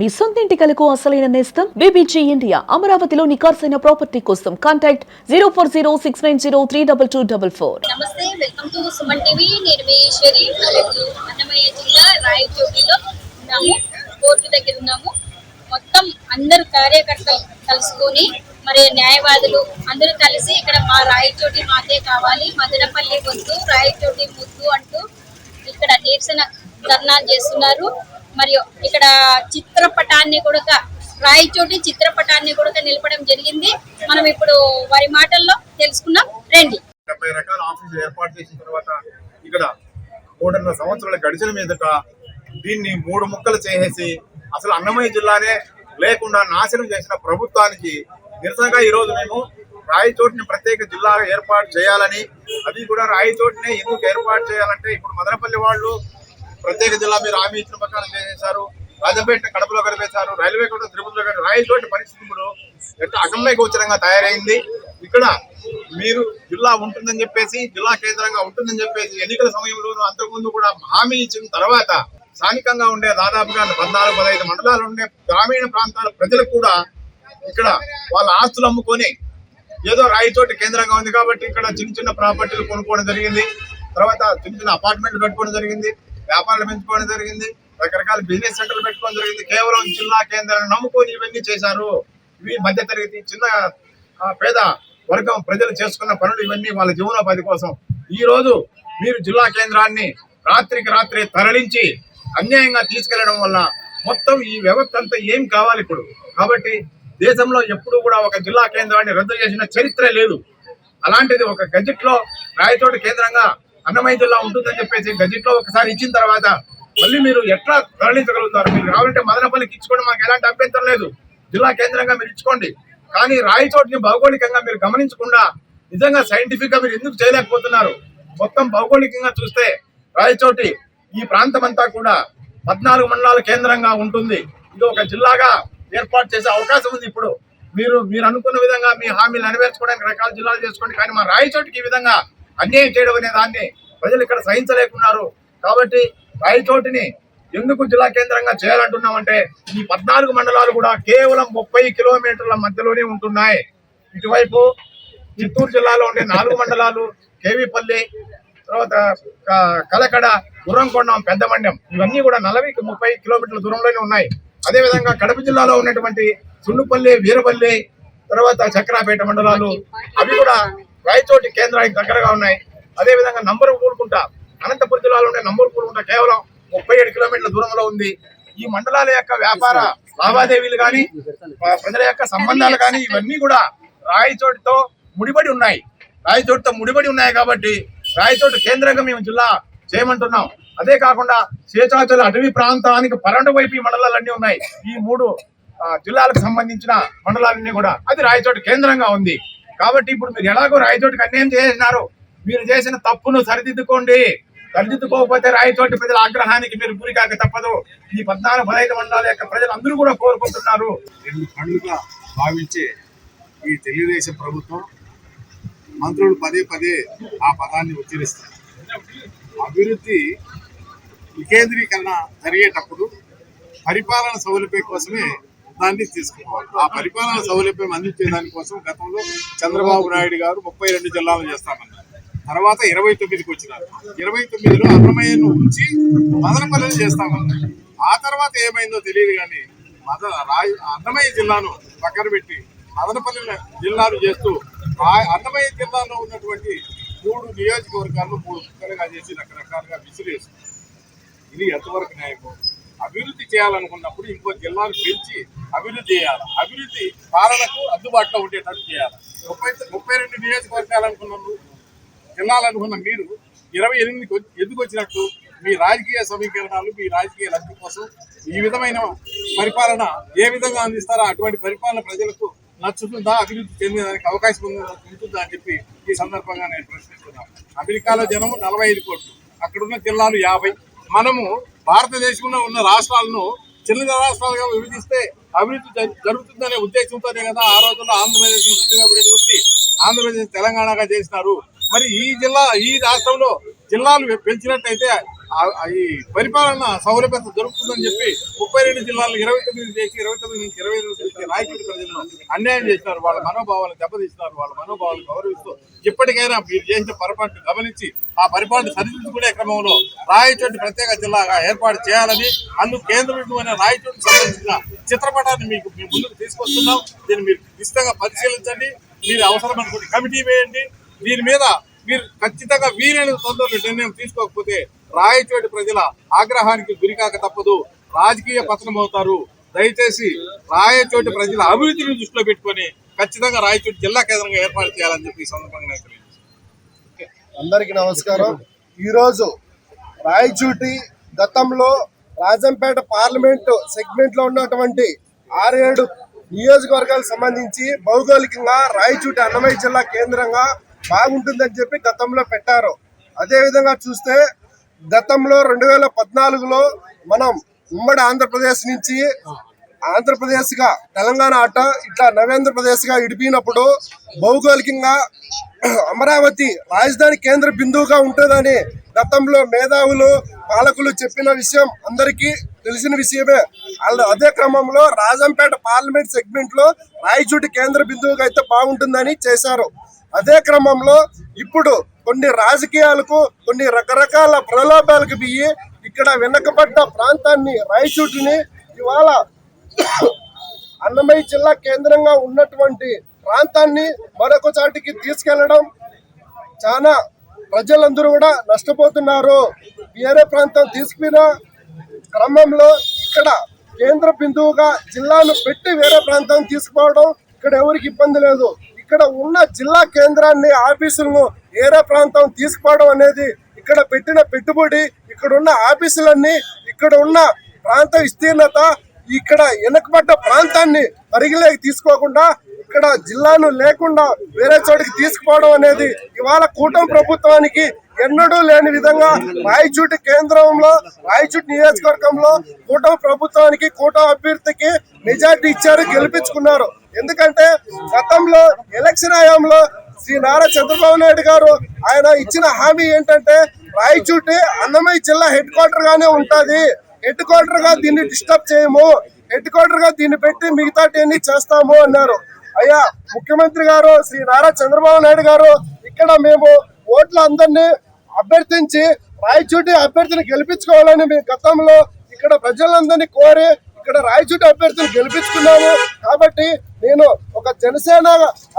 మీ సొంత ఇంటి కలకు అసలైన నేస్తం? బీబీజీ ఇండియా అమరావతిలో నికార్సైన ప్రాపర్టీ కోసం contact zero four zero six nine zero three double two double four. నమస్తే వెల్కమ్ టు సుమన్ టీవీ. నేను మీ ఈశ్వరి అన్నమయ్య జిల్లా రాయచోటిలో ఉన్నాము. కోర్టు దగ్గర ఉన్నాము. మొత్తం అందరు కార్యకర్తలు కలుసుకొని మరి న్యాయవాదులు అందరూ కలిసి ఇక్కడ మా రాయచోటి మాదే కావాలి. మదనపల్లి వద్దు రాయచోటి ముద్దు అంటూ ఇక్కడ నిరసన ధర్నాలు చేస్తున్నారు. మరియు ఇక్కడ చిత్రపటాన్ని కూడా రాయచోటి చిత్రపటాన్ని కూడా నిలపడం జరిగింది. మనం ఇప్పుడు వారి మాటల్లో తెలుసుకున్నాం రండి. డెబ్బై రకాల ఆఫీసులు ఏర్పాటు చేసిన తర్వాత ఇక్కడ మూడున్నర సంవత్సరాల గడిచిన మీదట దీన్ని మూడు ముక్కలు చేసేసి అసలు అన్నమయ్య జిల్లానే లేకుండా నాశనం చేసిన ప్రభుత్వానికి నిరసనగా ఈ రోజు మేము రాయచోటిని ప్రత్యేక జిల్లాగా ఏర్పాటు చేయాలని అది కూడా రాయచోటినే ఎందుకు ఏర్పాటు చేయాలంటే ఇప్పుడు మదనపల్లి వాళ్ళు ప్రత్యేక జిల్లా మీరు హామీ ఇచ్చిన ప్రకారం చేసేశారు రాజంపేట కడపలో కలిపేశారు రైల్వే కూడా తిరుపతిలో కలిపి రాయచోటి పరిస్థితి ఇప్పుడు ఎట్లా అగమ్య గోచరంగా తయారైంది. ఇక్కడ మీరు జిల్లా ఉంటుందని చెప్పేసి జిల్లా కేంద్రంగా ఉంటుందని చెప్పేసి ఎన్నికల సమయంలోనూ అంతకుముందు కూడా హామీ ఇచ్చిన తర్వాత స్థానికంగా ఉండే దాదాపుగా పద్నాలుగు పదహైదు మండలాలు ఉండే గ్రామీణ ప్రాంతాల ప్రజలకు కూడా ఇక్కడ వాళ్ళ ఆస్తులు అమ్ముకొని ఏదో రాయితోటి కేంద్రంగా ఉంది కాబట్టి ఇక్కడ చిన్న చిన్న ప్రాపర్టీలు కొనుక్కోవడం జరిగింది. తర్వాత చిన్న చిన్న అపార్ట్మెంట్లు పెట్టుకోవడం జరిగింది. వ్యాపారాలు పెంచుకోవడం జరిగింది. రకరకాల బిజినెస్ సెంటర్లు పెట్టుకోవడం జరిగింది. కేవలం జిల్లా కేంద్రాన్ని నమ్ముకొని ఇవన్నీ చేశారు. ఇవి మధ్యతరగతి చిన్న పేద వర్గం ప్రజలు చేసుకున్న పనులు ఇవన్నీ వాళ్ళ జీవనోపాధి కోసం. ఈ రోజు మీరు జిల్లా కేంద్రాన్ని రాత్రికి రాత్రి తరలించి అన్యాయంగా తీసుకెళ్ళడం వల్ల మొత్తం ఈ వ్యవస్థ అంతా ఏం కావాలి ఇప్పుడు? కాబట్టి దేశంలో ఎప్పుడూ కూడా ఒక జిల్లా కేంద్రాన్ని రద్దు చేసిన చరిత్ర లేదు. అలాంటిది ఒక గజెట్లో లో కేంద్రంగా అన్నమయ్య జిల్లా ఉంటుందని చెప్పేసి గజెట్లో ఒకసారి ఇచ్చిన తర్వాత మళ్ళీ మీరు ఎట్లా తరలించగలుగుతారు? మీరు కావాలంటే మదనపల్లికి ఇచ్చుకోండి మాకు ఎలాంటి అభ్యంతరం లేదు. జిల్లా కేంద్రంగా మీరు ఇచ్చుకోండి. కానీ రాయచోటిని భౌగోళికంగా మీరు గమనించకుండా నిజంగా సైంటిఫిక్గా మీరు ఎందుకు చేయలేకపోతున్నారు? మొత్తం భౌగోళికంగా చూస్తే రాయచోటి ఈ ప్రాంతం అంతా కూడా పద్నాలుగు మండలాల కేంద్రంగా ఉంటుంది. ఇది ఒక జిల్లాగా ఏర్పాటు చేసే అవకాశం ఉంది ఇప్పుడు. మీరు మీరు అనుకున్న విధంగా మీ హామీలు నెరవేర్చుకోవడానికి రకాల జిల్లాలు చేసుకోండి. కానీ మా రాయచోటికి ఈ విధంగా అన్యాయం చేయడం అనే దాన్ని ప్రజలు ఇక్కడ సహించలేకున్నారు. కాబట్టి రాయచోటిని ఎందుకు జిల్లా కేంద్రంగా చేయాలంటున్నామంటే ఈ పద్నాలుగు మండలాలు కూడా కేవలం ముప్పై కిలోమీటర్ల మధ్యలోనే ఉంటున్నాయి. ఇటువైపు చిత్తూరు జిల్లాలో ఉండే నాలుగు మండలాలు కేవీపల్లి తర్వాత కలకడ గుర్రంకొండం పెద్దమండ్యం ఇవన్నీ కూడా నలభై ముప్పై కిలోమీటర్ల దూరంలోనే ఉన్నాయి. అదే విధంగా కడప జిల్లాలో ఉన్నటువంటి సుండుపల్లి వీరపల్లి తర్వాత చక్రాపేట మండలాలు అవి కూడా రాయచోటి కేంద్రానికి దగ్గరగా ఉన్నాయి. అదే విధంగా కూడుకుంటా అనంతపురం జిల్లాలో ఉండే నంబరు కూడుకుంటా కేవలం ముప్పై ఏడు కిలోమీటర్ల దూరంలో ఉంది. ఈ మండలాల యొక్క వ్యాపార లావాదేవీలు కానీ ప్రజల యొక్క సంబంధాలు కానీ ఇవన్నీ కూడా రాయచోటితో ముడిపడి ఉన్నాయి. రాయచోటితో ముడిపడి ఉన్నాయి కాబట్టి రాయచోటి కేంద్రంగా మేము జిల్లా చేయమంటున్నాం. అదే కాకుండా శేషాచల అటవీ ప్రాంతానికి పన్నెండు వైపు ఈ మండలాలన్నీ ఉన్నాయి. ఈ మూడు జిల్లాలకు సంబంధించిన మండలాలన్నీ కూడా. అది రాయచోటి కేంద్రంగా ఉంది. కాబట్టి ఇప్పుడు మీరు ఎలాగో రాయితోటికి అన్యాయం చేసినారు. మీరు చేసిన తప్పును సరిదిద్దుకోండి. సరిదిద్దుకోకపోతే రాయితోటి ప్రజల ఆగ్రహానికి మీరు గురి కాక తప్పదు. ఈ పద్నాలుగు పదహైదు మండలాల యొక్క ప్రజలు అందరూ కూడా కోరుకుంటున్నారు. రెండు కళ్ళుగా భావించే ఈ తెలుగుదేశం ప్రభుత్వం మంత్రులు పదే పదే ఆ పదాన్ని ఉచ్చరిస్తారు. అభివృద్ధి వికేంద్రీకరణ జరిగేటప్పుడు పరిపాలన సౌలభ్యం కోసమే దాన్ని తీసుకోవాలి ఆ పరిపాలన సౌలభ్యం అందించే దానికోసం గతంలో చంద్రబాబు నాయుడు గారు ముప్పై రెండు జిల్లాలు చేస్తామన్నారు. తర్వాత ఇరవై తొమ్మిదికి వచ్చినారు. ఇరవై తొమ్మిదిలో అన్నమయ్యను ఉంచి మదనపల్లిని చేస్తామన్నారు. ఆ తర్వాత ఏమైందో తెలియదు కానీ మద రాయ అన్నమయ్య జిల్లాను పక్కన పెట్టి మదనపల్లి జిల్లాను చేస్తూ ఆ అన్నమయ్య జిల్లాలో ఉన్నటువంటి మూడు నియోజకవర్గాల్లో మూడు ముక్కలుగా చేసి రకరకాలుగా విసిరేస్తుంది ఇది ఎంతవరకు న్యాయమో? అభివృద్ధి చేయాలనుకున్నప్పుడు ఇంకో జిల్లాను పెంచి అభివృద్ధి చేయాలి. అభివృద్ధి పాలనకు అందుబాటులో ఉండేటట్టు చేయాలి. ముప్పై ముప్పై రెండు నియోజకవర్గాలు అనుకున్నారు జిల్లాలు అనుకున్న మీరు ఇరవై ఎనిమిదికి వచ్చి- ఎందుకు వచ్చినట్టు మీ రాజకీయ సమీకరణాలు మీ రాజకీయ లబ్ధి కోసం ఈ విధమైన పరిపాలన ఏ విధంగా అందిస్తారో అటువంటి పరిపాలన ప్రజలకు నచ్చుతుందా అభివృద్ధి చెందేదానికి అవకాశం ఉంటుందా అని చెప్పి ఈ సందర్భంగా నేను ప్రశ్నిస్తున్నాను. అమెరికాలో జనము నలభై ఐదు కోట్లు అక్కడున్న జిల్లాలు యాభై. మనము భారతదేశంలో ఉన్న రాష్ట్రాలను చిన్న రాష్ట్రాలుగా విభజిస్తే అభివృద్ధి జరుగుతుందనే ఉద్దేశంతోనే కదా ఆ రోజుల్లో ఆంధ్రప్రదేశ్ పూర్తిగా ఆంధ్రప్రదేశ్ తెలంగాణగా చేసినారు. మరి ఈ జిల్లా ఈ రాష్ట్రంలో జిల్లాలు పెంచినట్టయితే ఈ పరిపాలన సౌలభ్యత దొరుకుతుందని చెప్పి ముప్పై రెండు జిల్లాలు ఇరవై తొమ్మిది చేసి ఇరవై తొమ్మిది నుంచి ఇరవై రెండు చేసి రాయచూరు ప్రజలను అన్యాయం చేసినారు. వాళ్ళ మనోభావాలను దెబ్బతీస్తున్నారు వాళ్ళ మనోభావాలు గౌరవిస్తూ ఇప్పటికైనా మీరు చేసిన పొరపాటు గమనించి ఆ పరిపాలన సరిదిద్దుకునే క్రమంలో రాయచోటి ప్రత్యేక జిల్లాగా ఏర్పాటు చేయాలని అందుకు కేంద్రమైన రాయచోటికి సంబంధించిన చిత్రపటాన్ని మీకు మీ ముందుకు తీసుకొస్తున్నాం. దీన్ని మీరు నిశ్చితంగా పరిశీలించండి. మీరు అవసరం అనుకుంటే కమిటీ వేయండి. దీని మీద మీరు ఖచ్చితంగా వీలైన తొందరలో నిర్ణయం తీసుకోకపోతే రాయచోటి ప్రజల ఆగ్రహానికి గురికాక తప్పదు. రాజకీయ పతనం అవుతారు. దయచేసి రాయచోటి ప్రజల అభివృద్ధిని దృష్టిలో పెట్టుకొని ఖచ్చితంగా రాయచోటి జిల్లా కేంద్రంగా ఏర్పాటు చేయాలని చెప్పి ఈ సందర్భంగా నేను అందరికీ నమస్కారం. ఈరోజు రాయచూటి గతంలో రాజంపేట పార్లమెంట్ సెగ్మెంట్లో ఉన్నటువంటి ఆరేడు నియోజకవర్గాలకు సంబంధించి భౌగోళికంగా రాయచూటి అన్నమయ్య జిల్లా కేంద్రంగా బాగుంటుందని చెప్పి గతంలో పెట్టారు. అదే విధంగా చూస్తే గతంలో రెండు వేల పద్నాలుగులో మనం ఉమ్మడి ఆంధ్రప్రదేశ్ నుంచి ఆంధ్రప్రదేశ్గా తెలంగాణ ఆట ఇట్లా నవేంద్రప్రదేశ్గా ఇడిపినప్పుడు భౌగోళికంగా అమరావతి రాజధాని కేంద్ర బిందువుగా ఉంటుందని గతంలో మేధావులు పాలకులు చెప్పిన విషయం అందరికీ తెలిసిన విషయమే. అదే క్రమంలో రాజంపేట పార్లమెంట్ సెగ్మెంట్లో రాయచూటి కేంద్ర బిందువుగా అయితే బాగుంటుందని చేశారు. అదే క్రమంలో ఇప్పుడు కొన్ని రాజకీయాలకు కొన్ని రకరకాల ప్రలోభాలకు బియ్యి ఇక్కడ వెనకబడ్డ ప్రాంతాన్ని రాయచూటిని ఇవాళ అన్నమయ్య జిల్లా కేంద్రంగా ఉన్నటువంటి ప్రాంతాన్ని మరొక చాటికి తీసుకెళ్ళడం చాలా ప్రజలందరూ కూడా నష్టపోతున్నారు. వేరే ప్రాంతం తీసుకున్న క్రమంలో ఇక్కడ కేంద్ర బిందువుగా జిల్లాను పెట్టి వేరే ప్రాంతం తీసుకుపోవడం ఇక్కడ ఎవరికి ఇబ్బంది లేదు. ఇక్కడ ఉన్న జిల్లా కేంద్రాన్ని ఆఫీసులను ఏరే ప్రాంతం తీసుకోవడం అనేది ఇక్కడ పెట్టిన పెట్టుబడి ఇక్కడ ఉన్న ఆఫీసులన్నీ ఇక్కడ ఉన్న ప్రాంత విస్తీర్ణత ఇక్కడ వెనకబడ్డ ప్రాంతాన్ని పరిగిలేకి తీసుకోకుండా ఇక్కడ జిల్లాను లేకుండా వేరే చోటికి తీసుకుపోవడం అనేది ఇవాళ కూటమి ప్రభుత్వానికి ఎన్నడూ లేని విధంగా రాయచూటి కేంద్రంలో రాయచూటి నియోజకవర్గంలో కూటమి ప్రభుత్వానికి కూటమి అభ్యర్థికి మెజార్టీ ఇచ్చారు గెలిపించుకున్నారు. ఎందుకంటే గతంలో ఎలక్షన్ హయాంలో శ్రీ నారా చంద్రబాబు నాయుడు గారు ఆయన ఇచ్చిన హామీ ఏంటంటే రాయచూటి అన్నమయ్య జిల్లా హెడ్ క్వార్టర్ గానే ఉంటది. హెడ్ క్వార్టర్గా దీన్ని డిస్టర్బ్ చేయము. హెడ్ క్వార్టర్గా దీన్ని పెట్టి మిగతాటి చేస్తాము అన్నారు. అయ్యా ముఖ్యమంత్రి గారు శ్రీ నారా చంద్రబాబు నాయుడు గారు ఇక్కడ మేము ఓట్లు అందరినీ అభ్యర్థించి రాయచూటి అభ్యర్థిని గెలిపించుకోవాలని మేము గతంలో ఇక్కడ ప్రజలందరినీ కోరి ఇక్కడ రాయచూటి అభ్యర్థులు గెలిపించుకున్నాము. కాబట్టి నేను ఒక జనసేన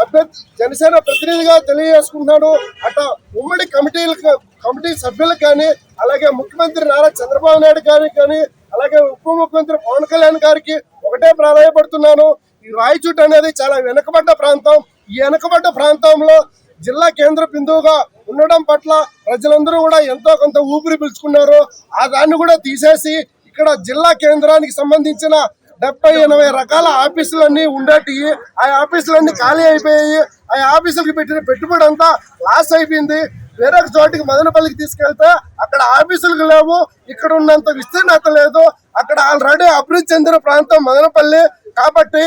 అభ్యర్థి జనసేన ప్రతినిధిగా తెలియజేసుకుంటున్నాను. అట ఉమ్మడి కమిటీలకు కమిటీ సభ్యులకు కానీ అలాగే ముఖ్యమంత్రి నారా చంద్రబాబు నాయుడు గారికి కానీ అలాగే ఉప ముఖ్యమంత్రి పవన్ కళ్యాణ్ గారికి ఒకటే ప్రాధాన్యపడుతున్నాను ఈ రాయచూట్ అనేది చాలా వెనుకబడ్డ ప్రాంతం. ఈ వెనుకబడ్డ ప్రాంతంలో జిల్లా కేంద్ర బిందువుగా ఉండడం పట్ల ప్రజలందరూ కూడా ఎంతో కొంత ఊపిరి పీల్చుకున్నారు. ఆ దాన్ని కూడా తీసేసి ఇక్కడ జిల్లా కేంద్రానికి సంబంధించిన డెబ్బై ఎనభై రకాల ఆఫీసులన్నీ ఉండేటి ఆ ఆఫీసులన్నీ ఖాళీ అయిపోయాయి. ఆ ఆఫీసులకు పెట్టిన పెట్టుబడి అంతా లాస్ అయిపోయింది. వేరొక చోటికి మదనపల్లికి తీసుకెళ్తే అక్కడ ఆఫీసులకు లేవు. ఇక్కడ ఉన్నంత విస్తీర్ణత లేదు. అక్కడ ఆల్రెడీ అభివృద్ధి చెందిన ప్రాంతం మదనపల్లి. కాబట్టి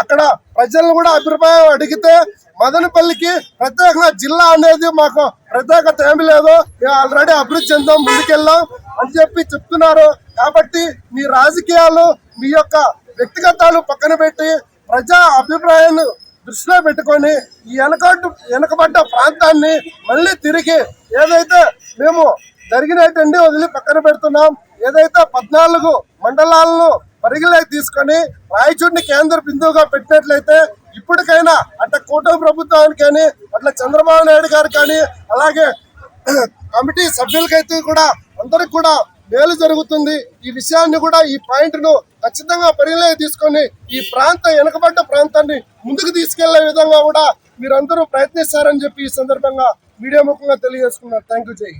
అక్కడ ప్రజలను కూడా అభిప్రాయం అడిగితే మదనపల్లికి ప్రత్యేకంగా జిల్లా అనేది మాకు ప్రత్యేకత ఏమి లేదు. మేము ఆల్రెడీ అభివృద్ధి చెందాం ముందుకెళ్ళాం అని చెప్పి చెప్తున్నారు. కాబట్టి మీ రాజకీయాలు మీ యొక్క వ్యక్తిగతాలు పక్కన పెట్టి ప్రజా అభిప్రాయాన్ని దృష్టిలో పెట్టుకొని ఈ వెనకట్టు వెనకబడ్డ ప్రాంతాన్ని మళ్ళీ తిరిగి ఏదైతే మేము జరిగినటువంటి వదిలి పక్కన పెడుతున్నాం ఏదైతే పద్నాలుగు మండలాలను పరిగణలోకి తీసుకొని రాయచూడిని కేంద్ర బిందువుగా పెట్టినట్లయితే ఇప్పటికైనా అట్లా కూటమి ప్రభుత్వానికి కానీ అట్లా చంద్రబాబు నాయుడు గారు కానీ అలాగే కమిటీ సభ్యులకైతే కూడా అందరికి కూడా మేలు జరుగుతుంది. ఈ విషయాన్ని కూడా ఈ పాయింట్ను ఖచ్చితంగా పరిగణలో తీసుకొని ఈ ప్రాంత వెనుకబడ్డ ప్రాంతాన్ని ముందుకు తీసుకెళ్ళే విధంగా కూడా మీరందరూ ప్రయత్నిస్తారని చెప్పి ఈ సందర్భంగా మీడియా ముఖంగా తెలియజేసుకున్నారు. థ్యాంక్ యూ జై